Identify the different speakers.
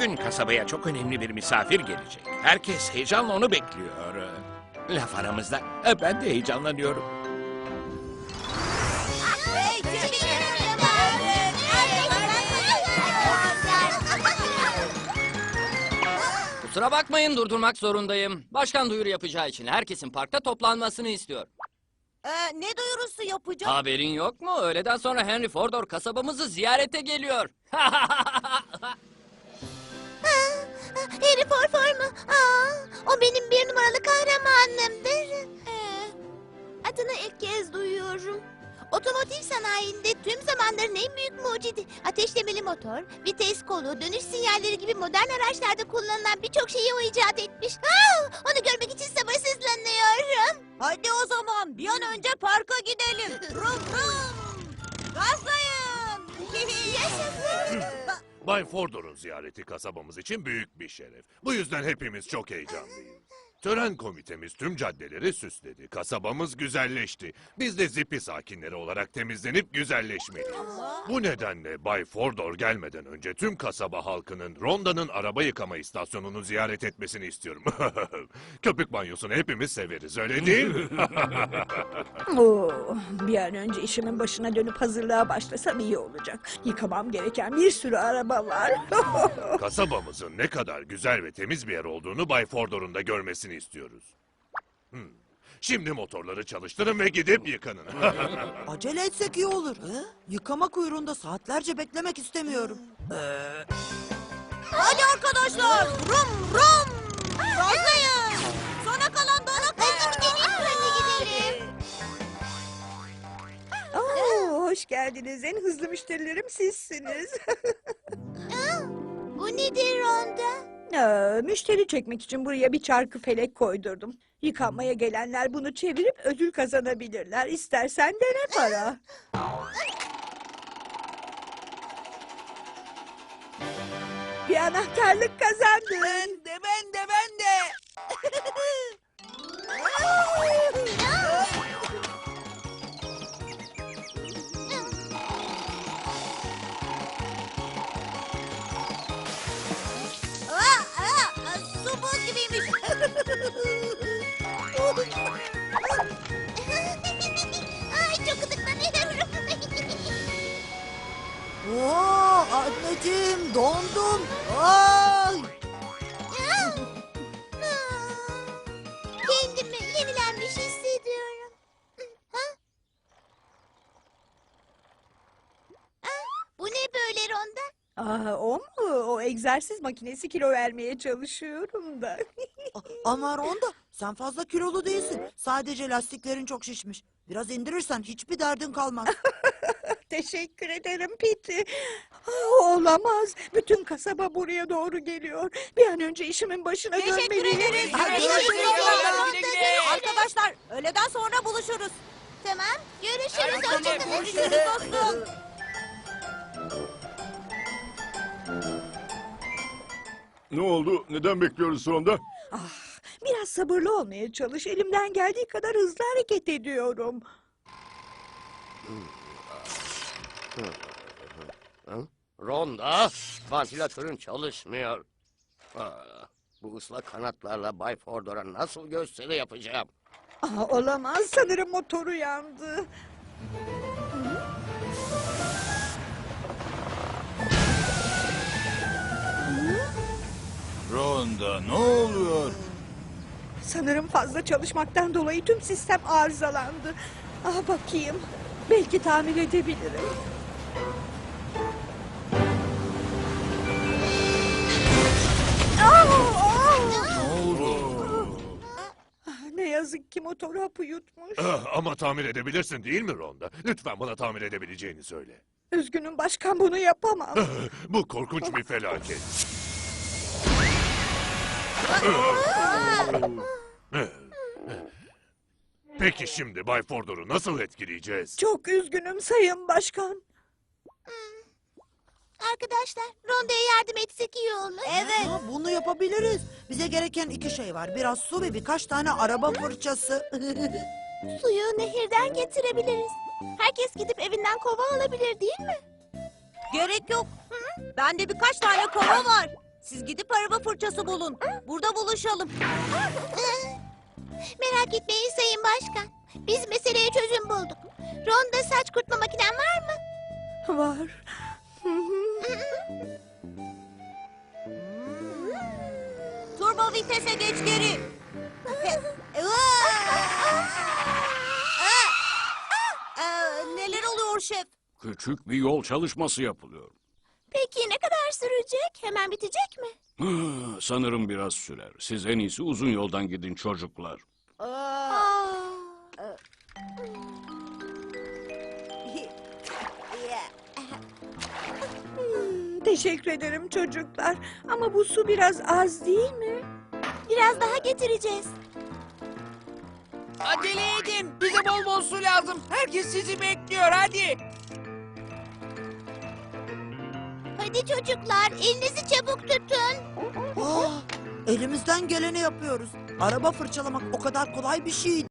Speaker 1: Bugün kasabaya çok önemli bir misafir gelecek. Herkes heyecanla onu bekliyor. Laf aramızda e, ben de heyecanlanıyorum.
Speaker 2: Kusura bakmayın durdurmak zorundayım. Başkan duyuru yapacağı için herkesin parkta toplanmasını istiyor.
Speaker 3: Ee, ne duyurusu yapacağım?
Speaker 2: Haberin yok mu? Öğleden sonra Henry Fordor kasabamızı ziyarete geliyor.
Speaker 3: Otomotiv sanayinde tüm zamanların en büyük mucidi. Ateşlemeli motor, vites kolu, dönüş sinyalleri gibi modern araçlarda kullanılan birçok şeyi o icat etmiş. Aa, onu görmek için sabırsızlanıyorum. Hadi o zaman bir an önce parka gidelim. rum rum. Gazlayın. Yaşasın.
Speaker 4: Bay Fordor'un ziyareti kasabamız için büyük bir şeref. Bu yüzden hepimiz çok heyecanlıyız. Tören komitemiz tüm caddeleri süsledi. Kasabamız güzelleşti. Biz de Zipi sakinleri olarak temizlenip güzelleşmeliyiz. Bu nedenle Bay Fordor gelmeden önce tüm kasaba halkının Ronda'nın araba yıkama istasyonunu ziyaret etmesini istiyorum. Köpük banyosunu hepimiz severiz öyle değil mi?
Speaker 5: Oo, bir an önce işimin başına dönüp hazırlığa başlasam iyi olacak. Yıkamam gereken bir sürü araba var.
Speaker 4: Kasabamızın ne kadar güzel ve temiz bir yer olduğunu Bay Fordor'un da görmesini istiyoruz. Hmm. Şimdi motorları çalıştırın ve gidip yıkanın.
Speaker 6: Acele etsek iyi olur. Yıkama kuyruğunda saatlerce beklemek istemiyorum.
Speaker 3: Hadi arkadaşlar. Rum rum. Gazlayın. Sona kalan dona Hadi gidelim. Hadi gidelim.
Speaker 5: Oo, hoş geldiniz. En hızlı müşterilerim sizsiniz.
Speaker 3: Bu nedir Ronda?
Speaker 5: Aa, müşteri çekmek için buraya bir çarkı felek koydurdum. Yıkanmaya gelenler bunu çevirip ödül kazanabilirler. İstersen dene para. Bir anahtarlık kazandın.
Speaker 6: Anneciğim dondum. Ay.
Speaker 3: Kendimi yenilenmiş hissediyorum. Ha? Ha? Bu ne böyle Ronda?
Speaker 5: Aa, o mu? O egzersiz makinesi kilo vermeye çalışıyorum da.
Speaker 6: Ama Ronda sen fazla kilolu değilsin. Sadece lastiklerin çok şişmiş. Biraz indirirsen hiçbir derdin kalmaz.
Speaker 5: Teşekkür ederim Piti. Olamaz. Bütün kasaba buraya doğru geliyor. Bir an önce işimin başına
Speaker 3: Teşekkür
Speaker 5: dönmeliyim.
Speaker 3: ederiz.
Speaker 6: Hadi
Speaker 3: Görüşürüz.
Speaker 6: görüşürüz.
Speaker 3: Arkadaşlar öğleden sonra buluşuruz. Tamam. Görüşürüz. Hoşçakalın. Görüşürüz dostum.
Speaker 7: Ne oldu? Neden bekliyoruz sonunda?
Speaker 5: Ah, biraz sabırlı olmaya çalış. Elimden geldiği kadar hızlı hareket ediyorum.
Speaker 8: Ronda, vantilatörün çalışmıyor. Aa, bu ıslak kanatlarla Bay Fordor'a nasıl gösteri yapacağım?
Speaker 5: Aa, olamaz. Sanırım motoru yandı.
Speaker 7: Ronda ne oluyor?
Speaker 5: Sanırım fazla çalışmaktan dolayı tüm sistem arızalandı. Ah bakayım. Belki tamir edebilirim. Ah, ah! Ah, Ne yazık ki motor hapı yutmuş.
Speaker 4: Ah, Ama tamir edebilirsin değil mi Ronda? Lütfen bana tamir edebileceğini söyle.
Speaker 5: Üzgünüm başkan bunu yapamam.
Speaker 4: Bu korkunç bir felaket. Peki şimdi Bay Fordor'u nasıl etkileyeceğiz?
Speaker 5: Çok üzgünüm sayın başkan.
Speaker 3: Arkadaşlar Ronda'ya yardım etsek iyi olur. Evet.
Speaker 6: Ha, bunu yapabiliriz. Bize gereken iki şey var. Biraz su ve birkaç tane araba fırçası.
Speaker 3: Suyu nehirden getirebiliriz. Herkes gidip evinden kova alabilir değil mi? Gerek yok. Bende birkaç tane kova var.
Speaker 9: Siz gidip araba fırçası bulun. Burada buluşalım.
Speaker 3: Merak etmeyin Sayın Başkan. Biz meseleye çözüm bulduk. Ronda saç kurutma makinen var mı?
Speaker 5: Var.
Speaker 9: Turbo vitese geç geri. Neler oluyor şef?
Speaker 7: Küçük bir yol çalışması yapılıyor.
Speaker 3: Peki ne kadar sürecek? Hemen bitecek mi?
Speaker 7: Sanırım biraz sürer. Siz en iyisi uzun yoldan gidin çocuklar.
Speaker 5: Teşekkür ederim çocuklar. Ama bu su biraz az değil mi?
Speaker 3: Biraz daha getireceğiz.
Speaker 10: Acele edin. Bize bol bol su lazım. Herkes sizi bekliyor hadi.
Speaker 3: Hadi çocuklar elinizi çabuk tutun.
Speaker 9: Aa, elimizden geleni yapıyoruz. Araba fırçalamak o kadar kolay bir şey